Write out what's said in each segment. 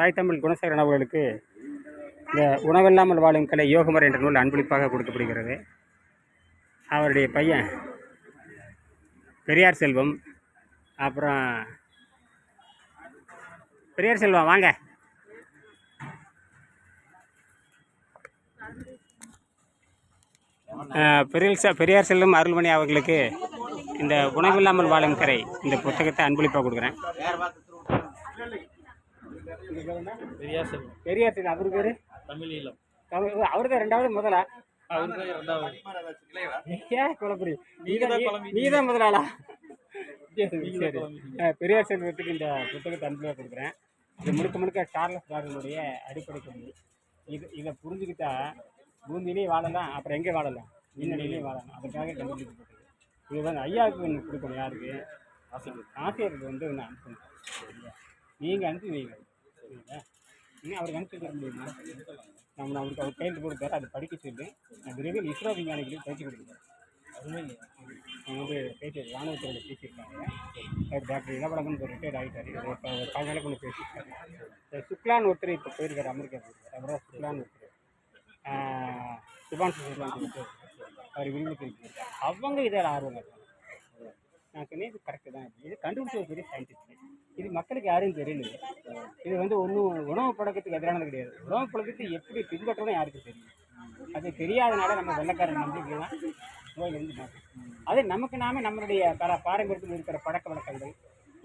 தாய் தமிழ் குணசேகரன் அவர்களுக்கு இந்த உணவில்லாமல் வாழும் கலை யோகமர் என்ற நூல் அன்பளிப்பாக கொடுக்கப்படுகிறது. அவருடைய பையன் பெரியார் செல்வம். அப்புறம் பெரியார் செல்வம் வாங்க. பெரியல் பெரியார் பெரியார் செல்வம் அருள்மணி அவர்களுக்கு இந்த உணவில்லாமல் வாழும் கரை இந்த புத்தகத்தை அன்பளிப்பாக கொடுக்குறேன். பெரியார் செல்வம் பெரியார் செல்வம் அவர் பேர்? தமிழ் ஈழம் அவர் தான் ரெண்டாவது முதலா? ஏன் குழப்பறி நீங்க தான் குழம்பி நீ தான் முதலாளா? சரி, பெரியார் செல்வத்துக்கு இந்த புத்தகத்தை அன்பளிப்பாக கொடுக்குறேன். இது முழுக்க முழுக்க சார்லஸ் டார்வினுடைய அடிப்படை கொள்கை இது இதை புரிஞ்சுக்கிட்டா பூமியிலேயே வாழலாம் அப்புறம் எங்கே வாழலாம்? விண்வெளியிலேயே வாழலாம். அதுக்காக கண்டுபிடிக்கப்பட்டது. இது வந்து ஐயாவுக்கு ஒன்று கொடுக்கணும் யாருக்கு? ஆசிரியர் ஆசிரியருக்கு வந்து ஒன்று அனுப்பணும். நீங்கள் அனுப்பி வைங்க. இன்னும் அவருக்கு கணக்கு தர முடியுமா? நம்ம அவருக்கு அவர் கையெழுத்து கொடுத்தாரு அதை படிக்க சொல்லி. நான் விரைவில் இஸ்ரோ விஞ்ஞானிகளுக்கு பயிற்சி கொடுக்குறேன். அவங்க வந்து பேசி ராணுவத்தோட பேசியிருக்காங்க. டாக்டர் இளவழகன் ஒரு ரிட்டையர்ட் ஆகிட்டார் ஒரு ப- ஒரு பதினாலு ஒன்று பேசியிருக்காங்க சுக்லான் ஒருத்தர் இப்போ போயிருக்காரு அமெரிக்கா போயிருக்காரு. அப்புறம் சுக்லான் ஒருத்தர். ஆஹ், சுக்லான் சொல்லிட்டு அவர் விரும்பி போயிருக்காரு அவங்க இதில் ஆர்வம் இருக்காங்க நான் சொன்னேன் இது கரெக்டு தான். இது கண்டுபிடிச்ச ஒரு பெரிய சயின்டிஸ்ட் இது மக்களுக்கு யாரும் தெரியல. இது வந்து ஒன்றும் உணவு பழக்கத்துக்கு எதிரானது கிடையாது. உணவு பழக்கத்தை எப்படி பின்பற்றணும் யாருக்கும் தெரியும் அது தெரியாதனால நம்ம வெள்ளக்காரன் நம்பிக்கைலாம் நோயில் இருந்து அதே நமக்கு நாம நம்மளுடைய பல பாரம்பரியத்தில் இருக்கிற பழக்க வழக்கங்கள்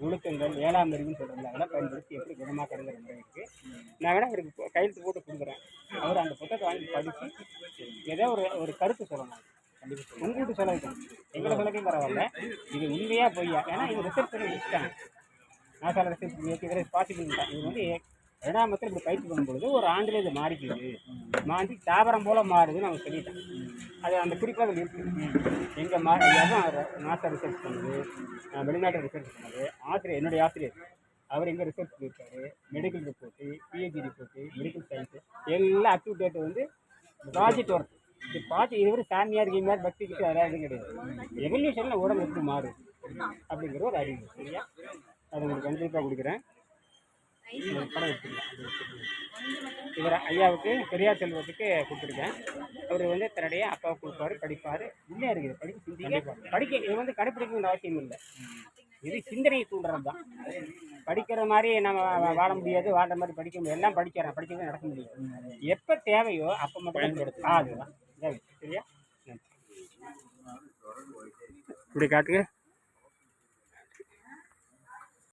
ஒழுக்கங்கள் ஏழாம் அறிவுன்னு சொல்கிறாங்க அதெல்லாம் பயன்படுத்தி எப்படி குணமாக்கணுங்கிற முறை இருக்குது நான் வேணால் அவருக்கு கையெழுத்து போட்டு கொடுக்குறேன். அவர் அந்த புத்தகத்தை வாங்கி படித்து ஏதோ ஒரு ஒரு கருத்து சொல்லணும். உங்களுக்கு சொல்ல வைக்கணும். எங்களை சொல்லக்கையும் பரவாயில்ல. இது உண்மையாக பொய்யா? ஏன்னா இது ரிசர்ச் பண்ணி வச்சுட்டாங்க நாசால ரிசர்ச் பாசிபிள் இது வந்து ரெண்டாமத்தில் இப்படி பயிற்சி பண்ணும்பொழுது ஒரு ஆண்டில் இது மாறிக்குது மாறி தாவரம் போல் மாறுதுன்னு அவங்க சொல்லிட்டேன் அது அந்த குறிப்பாக அதில் இருக்குது எங்கள் மா நாசா ரிசர்ச் பண்ணுது வெளிநாட்டில் வெளிநாட்டு ரிசர்ச் பண்ணுது. ஆசிரியர் என்னுடைய ஆசிரியர் அவர் எங்கே ரிசர்ச் பண்ணியிருக்காரு medical report PhD report medical science எல்லா அக்டிவிட்டேட் வந்து ப்ராஜெக்ட் ஒர்க் இது பார்த்து இது ஒரு சாமியார் கீமியார் பக்தி கிட்ட அதெல்லாம் எதுவும் கிடையாது. எவல்யூஷனில் உடம்பு எப்படி மாறும் அப்படிங்கிற ஒரு அறிவு. சரியா? அது உங்களுக்கு கண்டிப்பாக கொடுக்குறேன். படம் எடுத்துக்கலாம். இவர் ஐயாவுக்கு பெரியார் செல்வத்துக்கு கொடுத்துருக்கேன். அவர் வந்து தன்னுடைய அப்பாவுக்கு கொடுப்பாரு படிப்பார். உள்ளே இருக்குது படிக்க சிந்திக்க படிக்க இது வந்து கடைப்பிடிக்கணும்னு அவசியம் இல்லை. இது சிந்தனையை தூண்டுறது தான் படிக்கிற மாதிரி நம்ம வாழ முடியாது வாழ்ற மாதிரி படிக்க முடியாது. எல்லாம் படிக்கிறேன் படிக்கிறது நடக்க முடியும் எப்போ தேவையோ அப்போ மட்டும் பயன்படுத்தும் அதுதான் சரியா. இப்படி காட்டுங்க.